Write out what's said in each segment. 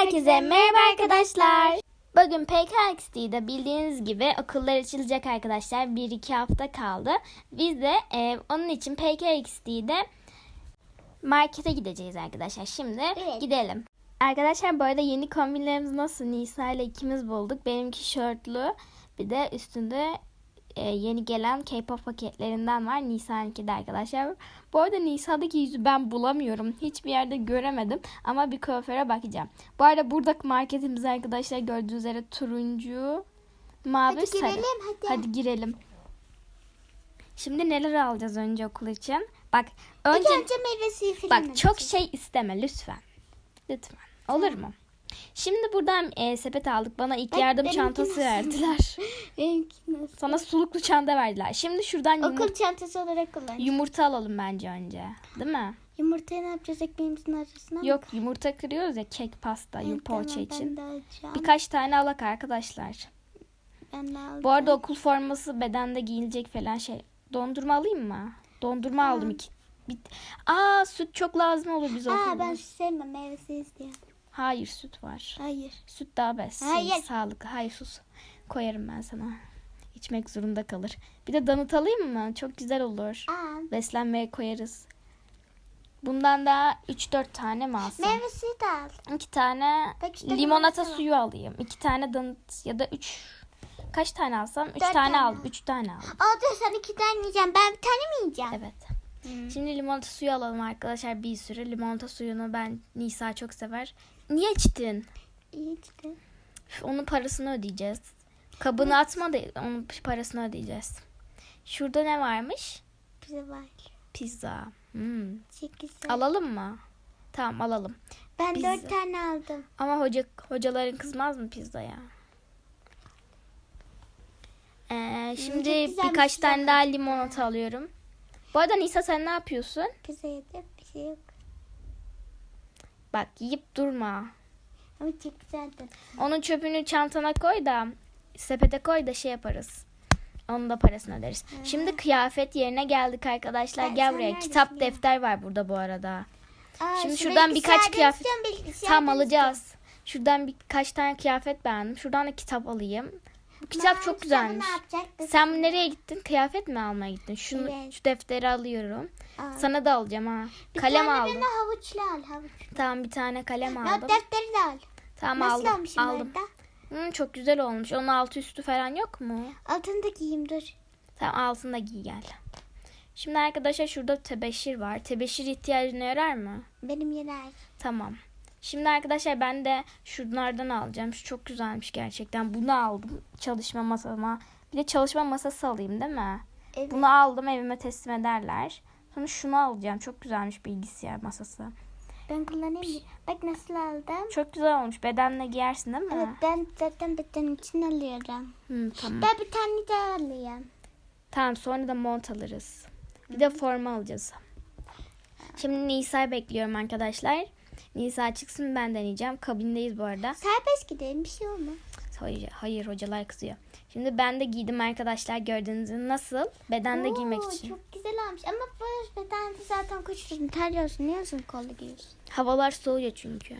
Herkese merhaba arkadaşlar. Bugün PKXD'de bildiğiniz gibi okullar açılacak arkadaşlar. 1-2 hafta kaldı. Biz de e, onun için PKXD'de markete gideceğiz arkadaşlar. Şimdi Evet. gidelim. Arkadaşlar bu arada yeni kombinlerimiz nasıl? Nisa ile ikimiz bulduk. Benimki şortlu. Bir de üstünde e, yeni gelen K-pop paketlerinden var. Nisa'nınki de arkadaşlar. Bu arada Nisa'daki yüzü ben bulamıyorum. Hiçbir yerde göremedim. Ama bir kuaföre bakacağım. Bu arada burada marketimiz arkadaşlar gördüğünüz üzere turuncu, mavi, Hadi sarı. girelim hadi. Hadi girelim. Şimdi neler alacağız önce okul için? Bak önce önce meyve suyu bak çok şey isteme lütfen. Lütfen. Olur mu? Şimdi buradan e, sepet aldık. Bana ilk Bak, yardım çantası nasıl? verdiler. Nasıl? Sana suluklu çanta verdiler. Şimdi şuradan yumurta, Okul çantası olarak kullan. yumurta alalım bence önce. Değil mi? Yumurtayı ne yapacağız ekmeğimizin arasına mı? Yok yumurta kırıyoruz ya kek pasta Evet, poğaça tamam, için. Ben. Birkaç tane alak arkadaşlar. Ben de alacağım. Bu arada okul forması bedende giyilecek falan şey. Dondurma alayım mı? Dondurma aldım Tamam. iki. Bir... Aa süt çok lazım olur bize Aa okulda. ben sevmem meyve suyu istiyorum. Hayır süt var. Hayır. Süt daha besin. Hayır. Sağlıklı. Hayır sus. Koyarım ben sana. İçmek zorunda kalır. Bir de donut alayım mı? Çok güzel olur. Aa. Beslenmeye koyarız. Bundan da 3-4 tane mi alsam? Meyve suyu da al. 2 tane işte limonata suyu alayım. 2 tane donut ya da 3 kaç tane alsam? 3 Dört tane, tane. aldım. 3 tane. Aa dur sen iki tane yiyeceğim. Ben bir tane mi yiyeceğim? Evet. Hmm. Şimdi limonata suyu alalım arkadaşlar bir sürü. Limonata suyunu ben Nisa çok sever. Niye içtin? İyi. Üf, Onun parasını ödeyeceğiz. Kabını atma da onun parasını ödeyeceğiz. Şurada ne varmış? Bize var. Pizza. Hmm. Güzel. Alalım mı? Tamam alalım. ben pizza. dört tane aldım. Ama hoca hocaların kızmaz mı pizzaya? Ee, şimdi birkaç bir tane daha limonata alıyorum. Bu arada Nisa sen ne yapıyorsun? Pizza yedim. Bir şey yok. Bak yiyip durma. Ama çok güzeldi. Onun çöpünü çantana koy da sepete koy da şey yaparız. Onun da parasını öderiz. Şimdi kıyafet yerine geldik arkadaşlar. Ben- Gel buraya. Kitap ya? defter var burada bu arada. Aa, Şimdi şu şuradan birkaç kıyafet- Tam alacağız. Şuradan birkaç tane kıyafet beğendim. Şuradan da kitap alayım. Bu kitap Ben çok güzelmiş. Sen nereye gittin? Kıyafet mi almaya gittin? Şunu, Evet. Şu defteri alıyorum. Aa, Sana da alacağım ha. bir kalem tane aldım. de havuçlu al havuç. Tamam bir tane kalem Not aldım. defteri de al. Tamam Nasıl aldım. almışım Aldım. orada? Hı, çok güzel olmuş. Onun altı üstü falan yok mu? Altını da giyeyim dur. Tamam altını da giy gel. Şimdi arkadaşlar şurada tebeşir var. Tebeşir ihtiyacını yarar mı? Benim yener. Tamam. Şimdi arkadaşlar ben de şunlardan alacağım. Şu çok güzelmiş gerçekten. Bunu aldım çalışma masama. Bir de çalışma masası alayım değil mi? Evet. Bunu aldım evime teslim ederler. Sonra şunu alacağım. Çok güzelmiş bilgisayar masası. Ben kullanayım mı? Bak nasıl aldım. Çok güzel olmuş. Bedenle giyersin değil mi? Evet ben zaten beden için alıyorum. Hı, tamam. Ben bir tane daha alayım. Tamam sonra da mont alırız. Bir de forma alacağız. Şimdi Nisa'yı bekliyorum arkadaşlar. Nisa çıksın ben deneyeceğim. Kabindeyiz bu arada. Serbest gidelim bir şey olmaz. Hayır, hayır hocalar kızıyor. Şimdi ben de giydim arkadaşlar gördüğünüz gibi. Nasıl? Bedende Oo, giymek için. Çok güzel olmuş ama bu bedende zaten koşuyorsun terliyorsun. Niye uzun kollu giyiyorsun? Havalar soğuyor çünkü.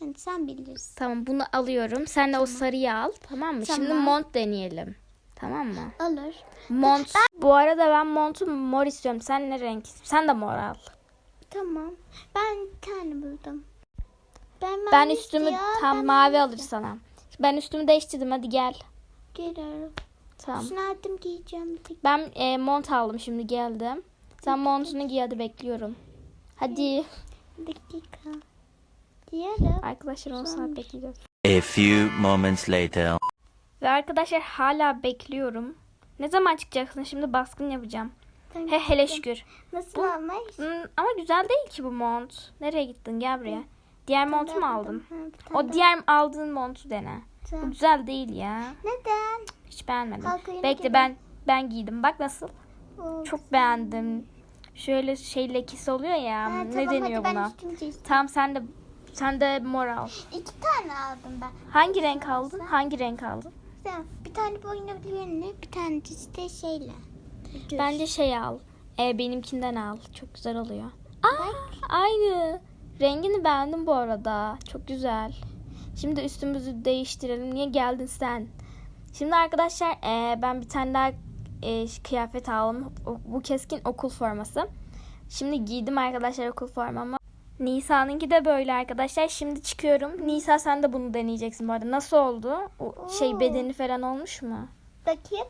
Yani sen bilirsin. Tamam bunu alıyorum. Sen de o sarıyı al. Tamam mı? Şimdi Tamam. mont deneyelim. Tamam mı? Olur. Mont. Bu arada ben montu mor istiyorum. Sen ne renk? Sen de mor al. Tamam. Ben bir tane buldum. Ben, Ben üstümü istiyorum, tam ben mavi alır sana. Ben üstümü değiştirdim. Hadi gel. Geliyorum. Tamam. Şunu aldım giyeceğim. bir tek. Ben e, mont aldım şimdi geldim. Sen montunu giy hadi bekliyorum. Hadi. Bir dakika. Diyorum. Arkadaşlar 10 saat bekleyeceğiz. A few moments later. Ve arkadaşlar hala bekliyorum. Ne zaman çıkacaksın? Şimdi baskın yapacağım. He hele şükür. Nasıl Bu- olmuş? Hmm, ama güzel değil ki bu mont. Nereye gittin? Gel buraya. Diğer montu mu aldın? Ha, O diğer aldığın montu dene. Bu Tamam. güzel değil ya. Neden? Hiç beğenmedim. Halka yine Bekle gelin. ben ben giydim. Bak nasıl. Oo, Çok beğendim. Şöyle şey lekesi oluyor ya. Ha, ne tamam, deniyor buna? Tamam sen de sen de mor al. İki tane aldım ben. Hangi renk aldın? Hangi renk aldın? Bir tane boyuna bir bir tane de işte Bence şey al. E, benimkinden al. Çok güzel oluyor. Aa, aynı. Rengini beğendim bu arada. Çok güzel. Şimdi üstümüzü değiştirelim. Niye geldin sen? Şimdi arkadaşlar eee, ben bir tane daha eee, kıyafet aldım. Bu keskin okul forması. Şimdi giydim arkadaşlar okul formamı. Nisa'nınki de böyle arkadaşlar. Şimdi çıkıyorum. Nisa sen de bunu deneyeceksin bu arada. Nasıl oldu? O şey bedeni falan olmuş mu? Bakayım.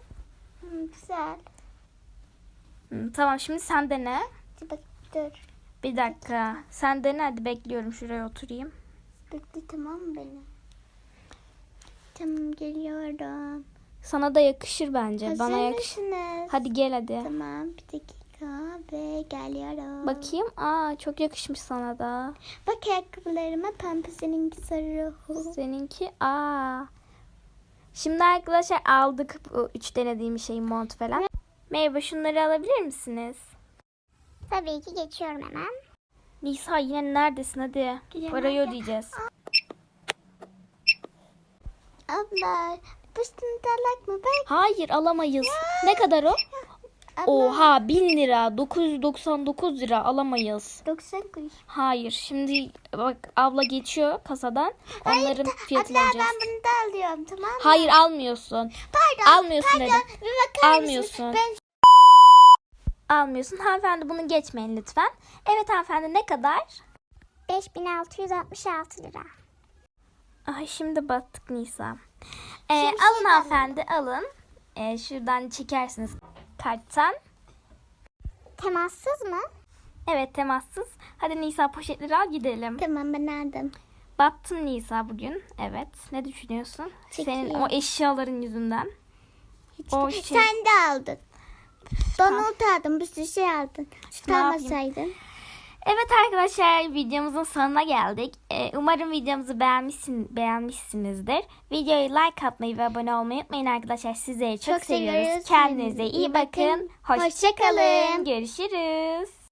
Hmm, güzel. Hı, tamam şimdi sen dene. Bak dur. Bir dakika. Sen dene hadi bekliyorum. Şuraya oturayım. Bekle tamam mı benim? Tamam geliyorum. Sana da yakışır bence. Hazır Bana yakışır. mısınız? Hadi gel hadi. Tamam bir dakika ve geliyorum. Bakayım. Aa çok yakışmış sana da. Bak ayakkabılarıma pembe seninki sarı. Seninki aa. Şimdi arkadaşlar aldık bu üç denediğim şeyi mont falan. Merhaba şunları alabilir misiniz? Tabii ki geçiyorum hemen. Nisa yine neredesin hadi. Gidiyorum, Parayı hadi. ödeyeceğiz. Abla üstünü dalak mı? Bak. Hayır alamayız. Ne kadar o? Abla. Oha 1000 lira 999 lira alamayız. 90 kuruş. Hayır şimdi bak abla geçiyor kasadan. Onların fiyatını Abla alacağız. ben bunu da alıyorum tamam mı? Hayır almıyorsun. Pardon. Almıyorsun pardon. dedim. Bir bakar Almıyorsun. mısınız? Ben Almıyorsun. Hanımefendi bunu geçmeyin lütfen. Evet hanımefendi ne kadar? 5666 lira. Ay şimdi battık Nisa. Ee, Şimdi alın hanımefendi alın. Ee, şuradan çekersiniz karttan. Temassız mı? Evet temassız. Hadi Nisa poşetleri al gidelim. Tamam ben aldım. Battın Nisa bugün. Evet. Ne düşünüyorsun? Çok Senin o eşyaların yüzünden. O şey- Sen de aldın. Donald aldın. Bir sürü şey aldın. Süt Ne yapayım? almasaydın. Evet arkadaşlar videomuzun sonuna geldik. Ee, umarım videomuzu beğenmişsin, beğenmişsinizdir. Videoyu like atmayı ve abone olmayı unutmayın arkadaşlar. Sizleri çok, Çok seviyoruz. seviyoruz. Kendinize iyi bakın. Hoşçakalın. Hoşça kalın. Görüşürüz.